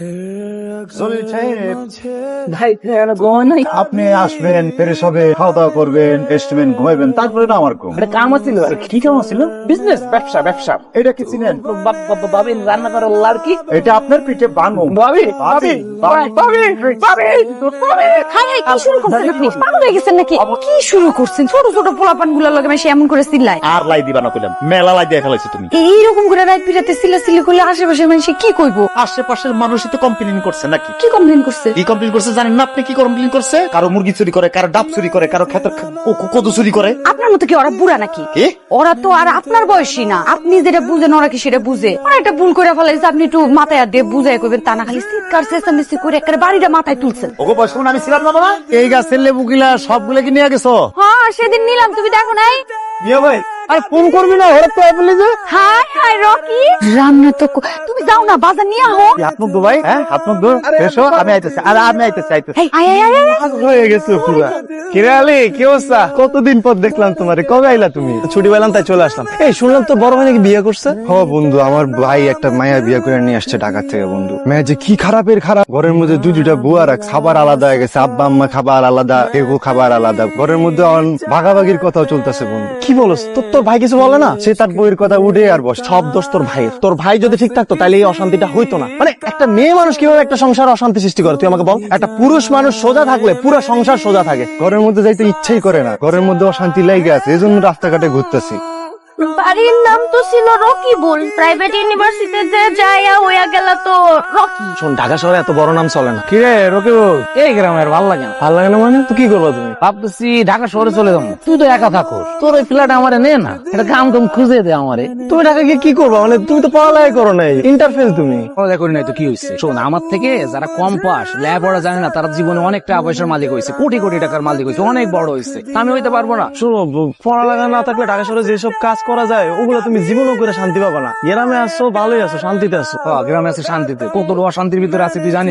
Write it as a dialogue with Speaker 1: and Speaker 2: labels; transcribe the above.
Speaker 1: Yeah. Jalil সাহেব
Speaker 2: ভাই এখানে
Speaker 1: আপনি আসবেন ফেরেশ হবে খাওয়া দাওয়া করবেন এস্টিমেন্ট ঘুমাইবেন তারপরে না আমার ঘুম।
Speaker 2: কাম আর কি কাম বিজনেস ব্যবসা ব্যবসা।
Speaker 1: এটা কি চিনেন?
Speaker 2: বাব- বাব- রান্না করার লাড়কি?
Speaker 1: এটা আপনার পিঠে বানো
Speaker 2: ভাবি ভাবি
Speaker 3: হাই হাই কি শুরু করছেন পাগল হয়ে গেছেন নাকি? কি শুরু করছেন? ছোট ছোট পোলাপানগুলার লগে এমন করে চিল্লায়।
Speaker 4: আর লাই দিবা না কইলাম মেলা লাই দিয়ে ফেলাইছি তুমি।
Speaker 3: এইরকম করে রাত বিরাতে চিল্লা চিল্লি করলে আশেপাশে মানুষ কি কইবো?
Speaker 4: আশেপাশের মানুষই তো কমপ্লেন করছে নাকি?
Speaker 3: কি কমপ্লেন করছে?
Speaker 4: কি কমপ্লেন করছে জানেন না আপনি? কি কমপ্লেন করছে? কারও মুরগি চুরি করে কারও ডাব চুরি করে কারও ক- কদু চুরি করে।
Speaker 3: আপনার মতো কি ওরা বুড়া নাকি?
Speaker 4: কি?
Speaker 3: ওরা তো আর আপনার বয়সী না। আপনি যেটা বুঝেন ওরা কি সেটা বুঝে? ওরা একটা ভুল করে ফেলাইছে আপনি একটু মাথায় হাত দিয়ে বুঝাই করবেন তা না খালি চিৎকার চেঁচামেচি করে একটা বাড়িটা মাথায় তুলছেন।
Speaker 4: ওগো বয়স আমি ছিলাম না বাবা।
Speaker 1: এই গাছের লেবু গিলা সবগুলো কি নিয়ে গেছো?
Speaker 3: হ্যাঁ সেদিন নিলাম তুমি দেখো নাই?
Speaker 1: ইয়ে ভাই। আরে ফোন করবি না তো বলে যে?
Speaker 3: Hi hi Rocky. রান্না তো তুমি যাও না বাজার নিয়ে
Speaker 1: মুখ ভাই হ্যাঁ মুখ এসো আমি আইতেছি আরে আমি আইতেছি আইতেছি।
Speaker 3: এই, আয় আয় আয় আয়।
Speaker 1: পাগল হয়ে গেছে পুরা। কিরে আলী কি অবস্থা? কতদিন পর দেখলাম তোমারে কবে আইলা তুমি?
Speaker 5: ছুটি পেলাম তাই চলে আসলাম। এই শুনলাম তো বড় ভাই নাকি বিয়ে করছে।
Speaker 1: হ বন্ধু আমার ভাই একটা মায়া বিয়ে করে নিয়ে আসছে ঢাকা থেকে বন্ধু। মেয়ে যে কি খারাপের খারাপ। ঘরের মধ্যে দুই দুইটা বুয়া রাখ খাবার আলাদা হয়ে গেছে আব্বা আম্মা খাবার আলাদা এগো খাবার আলাদা। ঘরের মধ্যে ভাগাভাগির কথাও চলতেছে বন্ধু।
Speaker 5: কি বলছ তোর তোর ভাই কিছু বলে না?
Speaker 1: সে তার বইয়ের কথা উঠে আর বস,
Speaker 5: সব দোষ তোর ভাইয়ের। তোর ভাই যদি ঠিক থাকতো তাহলে এই অশান্তিটা হইতো না। মানে একটা মেয়ে মানুষ কীভাবে একটা সংসার অশান্তি সৃষ্টি করে? তুই আমাকে বল। একটা পুরুষ মানুষ সোজা থাকলে পুরো সংসার সোজা থাকে।
Speaker 1: ঘরের মধ্যে যাইতে ইচ্ছেই করে না। ঘরের মধ্যে অশান্তি লেগে আছে এই জন্য রাস্তাঘাটে ঘুরতেছি।
Speaker 3: বাড়ির নাম তো ছিল রকি বল। প্রাইভেট ইউনিভার্সিটিতে যে যাইয়া হইয়া গেল তো রকি।
Speaker 5: শোন ঢাকা শহরে এত বড় নাম চলে না।
Speaker 2: কিরে রকিব এই গ্রামের ভালো লাগে না।
Speaker 5: ভালো লাগে না মানে? তো কি করব তুমি?
Speaker 2: ভাবতেছি ঢাকা শহরে চলে যাব। তুই তো একা থাকো। তোর ওই ফ্ল্যাট আমারে নে না। এটা কাম কাম খুঁজে দে আমারে।
Speaker 5: তুমি ঢাকা গিয়ে কি করব? মানে তুমি তো পড়ালেখা করো নাই। ইন্টারফেল তুমি।
Speaker 2: পড়া করি নাই তো কি হয়েছে শোন আমার থেকে যারা কম পাস লেখাপড়া জানে না তারা জীবনে অনেক টাকা পয়সার মালিক হয়েছে কোটি কোটি টাকার মালিক হয়েছে অনেক বড় হয়েছে আমি হইতে পারব না।
Speaker 5: শোনো পড়ালেখা না থাকলে ঢাকা শহরে যেসব কাজ করা যায়, ওগুলো তুমি জীবনও করে শান্তি পাবা না। গ্রামে আসছো ভালোই আছো, শান্তিতে আছো।
Speaker 2: গ্রামে আছে শান্তিতে। কত অশান্তির ভিতরে আছে তুই জানিস?